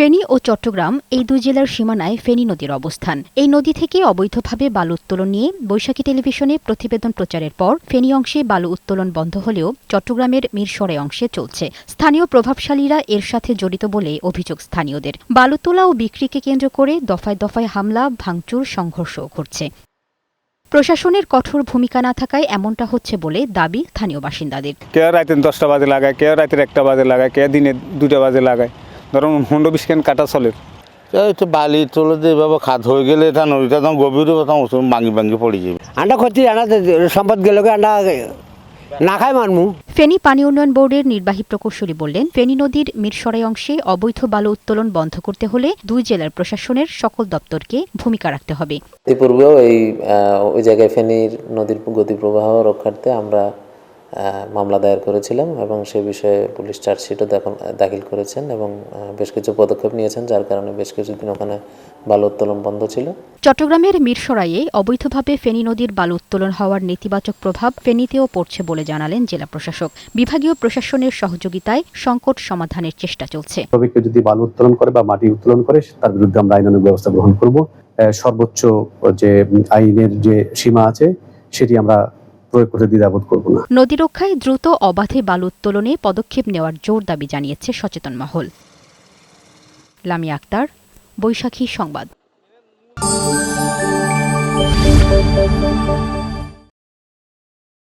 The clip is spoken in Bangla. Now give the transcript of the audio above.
ফেনী ও চট্টগ্রাম এই দুই জেলার সীমানায় ফেনী নদীর অবস্থান। এই নদী থেকে অবৈধভাবে বালু উত্তোলন নিয়ে বৈশাখী টেলিভিশনে প্রতিবেদন প্রচারের পর ফেনী অংশে বালু উত্তোলন বন্ধ হলেও চট্টগ্রামের মিরসরে অংশে চলছে। স্থানীয় প্রভাবশালীরা এর সাথে জড়িত বলে অভিযোগ স্থানীয়দের। বালু তোলা ও বিক্রিকে কেন্দ্র করে দফায় দফায় হামলা, ভাঙচুর সংঘর্ষও ঘটছে। প্রশাসনের কঠোর ভূমিকা না থাকায় এমনটা হচ্ছে বলে দাবি স্থানীয় বাসিন্দাদের। কেউ রাতে দশটা বাজে লাগায় কেউ রাতের একটা বাজে লাগায় কেউ দিনে দুটা বাজে লাগায়। ধরুন হুন্ডো বিশ কাটা চলে। এই তো বালি তোলে যে এভাবে খাদ হয়ে গেলে এটা নদীটা তখন গভীর হবে তখন ওষুধ ভাঙি ভাঙি পড়ে যাবে। আন্ডা ক্ষতি আন্ডা সম্পদ গেল আন্ডা না খাই মানমু ফেনী পানি উন্নয়ন বোর্ডের নির্বাহী প্রকৌশলী বললেন ফেনী নদীর মিরসরাই অংশে অবৈধ বালু উত্তোলন বন্ধ করতে হলে দুই জেলার প্রশাসনের সকল দপ্তরকে ভূমিকা রাখতে হবে। ইতিপূর্বেও এই আহ, ওই জায়গায় ফেনীর নদীর গতি প্রবাহ রক্ষার্থে আমরা মামলা দায়ের করেছিলাম এবং সে বিষয়ে পুলিশ চার্জশিটও দাখিল দাখিল করেছেন এবং বেশ কিছু পদক্ষেপ নিয়েছেন যার কারণে বেশ কিছুদিন ওখানে বালু উত্তোলন বন্ধ ছিল। চট্টগ্রামের মিরসরাইয়ে অবৈধভাবে ফেনী নদীর বালু উত্তোলন হওয়ার নেতিবাচক প্রভাব ফেনীতেও পড়ছে বলে জানালেন জেলা প্রশাসক। বিভাগীয় প্রশাসনের সহযোগিতায় সংকট সমাধানের চেষ্টা চলছে। তবে কেউ যদি বালু উত্তোলন করে বা মাটি উত্তোলন করে তার বিরুদ্ধে আমরা আইনানুগ ব্যবস্থা গ্রহণ করব। সর্বোচ্চ যে আইনের যে সীমা আছে সেটি আমরা প্রয়োগ দ্বিধাবোধ করব না। নদী রক্ষায় দ্রুত অবাধে বালু উত্তোলনে পদক্ষেপ নেওয়ার জোর দাবি জানিয়েছে সচেতন মহল। লামিয়া আক্তার, বৈশাখী সংবাদ।